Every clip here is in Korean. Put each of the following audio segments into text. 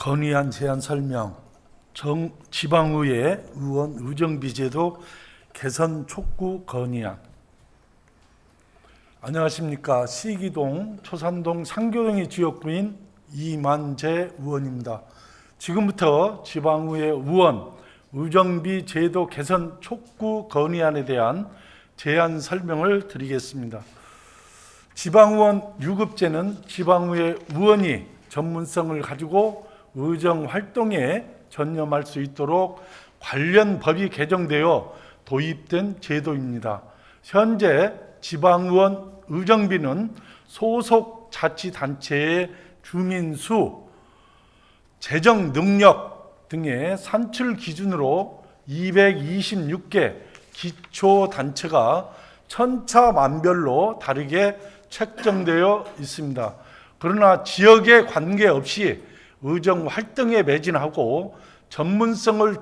건의안 제안 설명 정 지방의회 의원 의정비 제도 개선 촉구 건의안 안녕하십니까 시기동 초산동 상교동의 지역구인 이만재 의원입니다. 지금부터 지방의회 의원 의정비 제도 개선 촉구 건의안에 대한 제안 설명을 드리겠습니다. 지방의원 유급제는 지방의회 의원이 전문성을 가지고 의정 활동에 전념할 수 있도록 관련 법이 개정되어 도입된 제도입니다. 현재 지방의원 의정비는 소속 자치단체의 주민수, 재정 능력 등의 산출 기준으로 226개 기초단체가 천차만별로 다르게 책정되어 있습니다. 그러나 지역에 관계없이 의정 활동에 매진하고 전문성을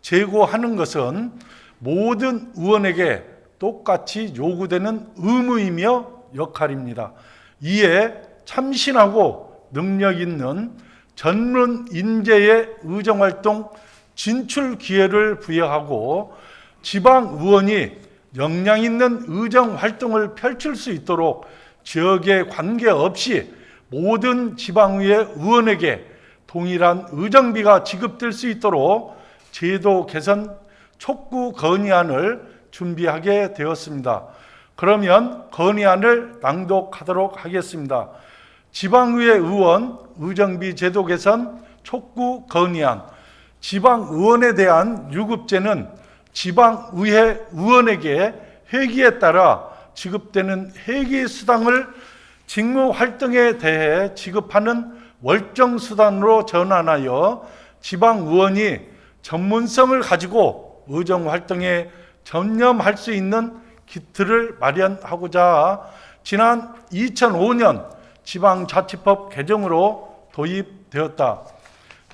제고하는 것은 모든 의원에게 똑같이 요구되는 의무이며 역할입니다. 이에 참신하고 능력 있는 전문 인재의 의정 활동 진출 기회를 부여하고 지방 의원이 역량 있는 의정 활동을 펼칠 수 있도록 지역에 관계없이 모든 지방의회 의원에게 동일한 의정비가 지급될 수 있도록 제도 개선 촉구 건의안을 준비하게 되었습니다. 그러면 건의안을 낭독하도록 하겠습니다. 지방의회 의원 의정비 제도 개선 촉구 건의안 지방의원에 대한 유급제는 지방의회 의원에게 회기에 따라 지급되는 회기 수당을 직무 활동에 대해 지급하는 월정 수단으로 전환하여 지방 의원이 전문성을 가지고 의정 활동에 전념할 수 있는 기틀을 마련하고자 지난 2005년 지방자치법 개정으로 도입되었다.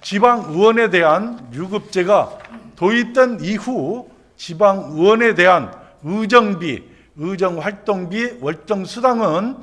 지방 의원에 대한 유급제가 도입된 이후 지방 의원에 대한 의정비, 의정 활동비, 월정 수당은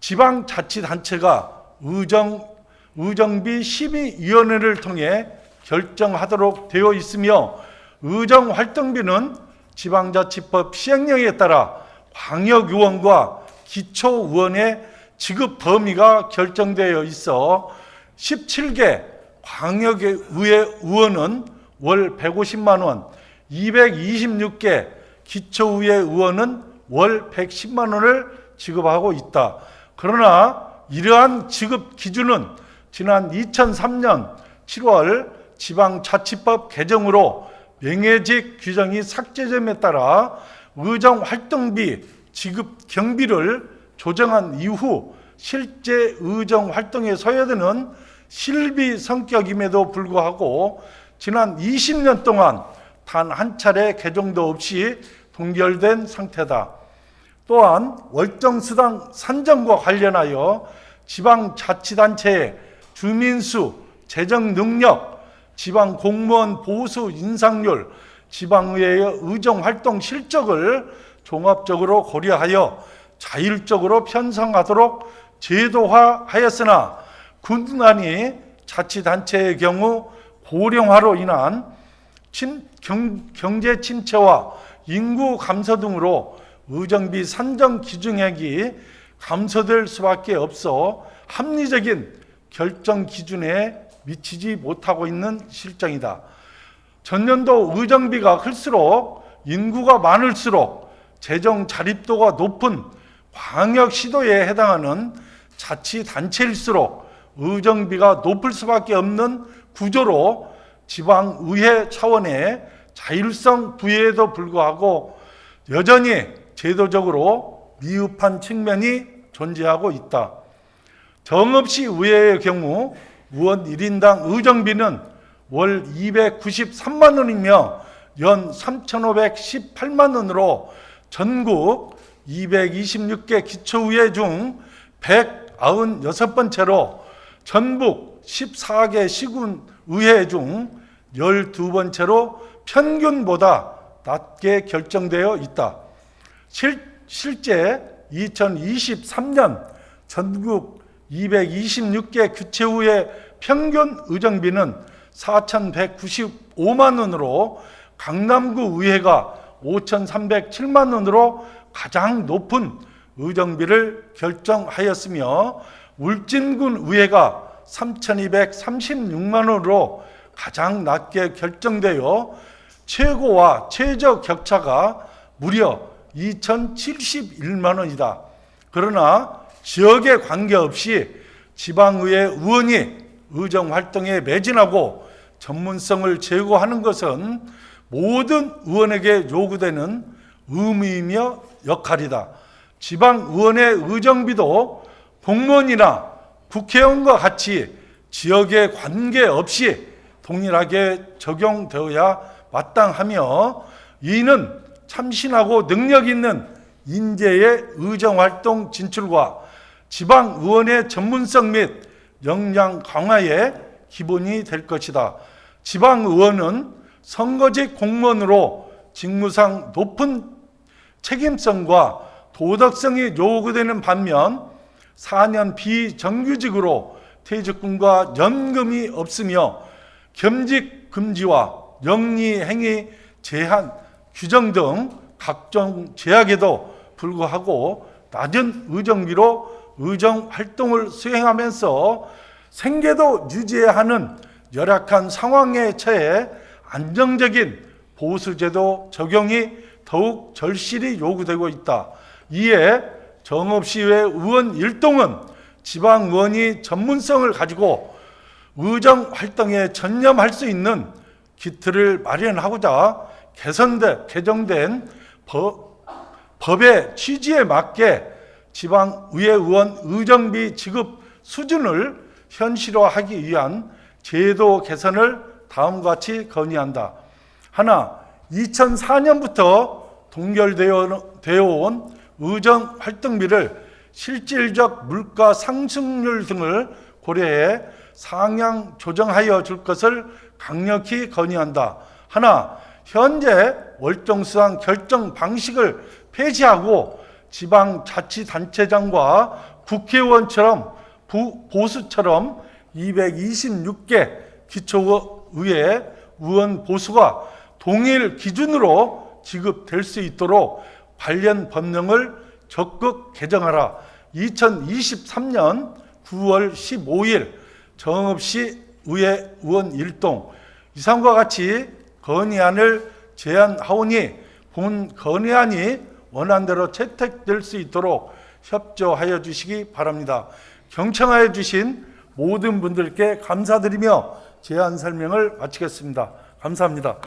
지방자치단체가 의정 의정비 심의위원회를 통해 결정하도록 되어 있으며 의정 활동비는 지방자치법 시행령에 따라 광역의원과 기초의원의 지급 범위가 결정되어 있어 17개 광역의회 의원은 월 150만 원, 226개 기초의회 의원은 월 110만 원을 지급하고 있다. 그러나 이러한 지급 기준은 지난 2003년 7월 지방자치법 개정으로 명예직 규정이 삭제됨에 따라 의정 활동비 지급 경비를 조정한 이후 실제 의정 활동에 소요되는 실비 성격임에도 불구하고 지난 20년 동안 단 한 차례 개정도 없이 동결된 상태다. 또한 월정수당 산정과 관련하여 지방자치단체의 주민수, 재정 능력, 지방 공무원 보수 인상률, 지방의회의 의정 활동 실적을 종합적으로 고려하여 자율적으로 편성하도록 제도화하였으나 군단위 자치단체의 경우 고령화로 인한 침, 경, 경제 침체와 인구 감소 등으로 의정비 산정 기준액이 감소될 수밖에 없어 합리적인 결정 기준에 미치지 못하고 있는 실정이다. 전년도 의정비가 클수록 인구가 많을수록 재정 자립도가 높은 광역 시도에 해당하는 자치 단체일수록 의정비가 높을 수밖에 없는 구조로 지방 의회 차원의 자율성 부여에도 불구하고 여전히 제도적으로 미흡한 측면이 존재하고 있다. 정없이 의회의 경우 의원 1인당 의정비는 월 293만 원이며 연 3,518만 원으로 전국 226개 기초의회 중 196번째로 전북 14개 시군 의회 중 12번째로 평균보다 낮게 결정되어 있다. 실, 실제 2023년 전국 226개 규체의회 평균 의정비는 4,195만 원으로 강남구 의회가 5,307만 원으로 가장 높은 의정비를 결정하였으며 울진군 의회가 3,236만 원으로 가장 낮게 결정되어 최고와 최저 격차가 무려 2,071만 원이다. 그러나 지역에 관계없이 지방의회 의원이 의정 활동에 매진하고 전문성을 제고하는 것은 모든 의원에게 요구되는 의무이며 역할이다. 지방 의원의 의정비도 공무원이나 국회의원과 같이 지역에 관계없이 동일하게 적용되어야 마땅하며 이는 참신하고 능력 있는 인재의 의정 활동 진출과 지방 의원의 전문성 및 역량 강화의 기본이 될 것이다. 지방 의원은 선거직 공무원으로 직무상 높은 책임성과 도덕성이 요구되는 반면 4년 비정규직으로 퇴직금과 연금이 없으며 겸직 금지와 영리 행위 제한 규정 등 각종 제약에도 불구하고 낮은 의정비로 의정 활동을 수행하면서 생계도 유지해야 하는 열악한 상황에 처해 안정적인 보수제도 적용이 더욱 절실히 요구되고 있다. 이에 정읍시의회 의원 일동은 지방 의원이 전문성을 가지고 의정 활동에 전념할 수 있는 기틀을 마련하고자 개선돼 개정된 법, 법의 취지에 맞게 지방의회 의원 의정비 지급 수준을 현실화하기 위한 제도 개선을 다음과 같이 건의한다. 하나, 2004년부터 동결되어 온 의정 활동비를 실질적 물가 상승률 등을 고려해 상향 조정하여 줄 것을 강력히 건의한다. 하나, 현재 월정수당 결정 방식을 폐지하고 지방자치단체장과 국회의원처럼 부- 보수처럼 226개 기초의회 의원 보수가 동일 기준으로 지급될 수 있도록 관련 법령을 적극 개정하라. 2023년 9월 15일 정읍시 의회 의원 일동 이상과 같이 건의안을 제안하오니 본 건의안이 원안대로 채택될 수 있도록 협조하여 주시기 바랍니다. 경청하여 주신 모든 분들께 감사드리며 제안 설명을 마치겠습니다. 감사합니다.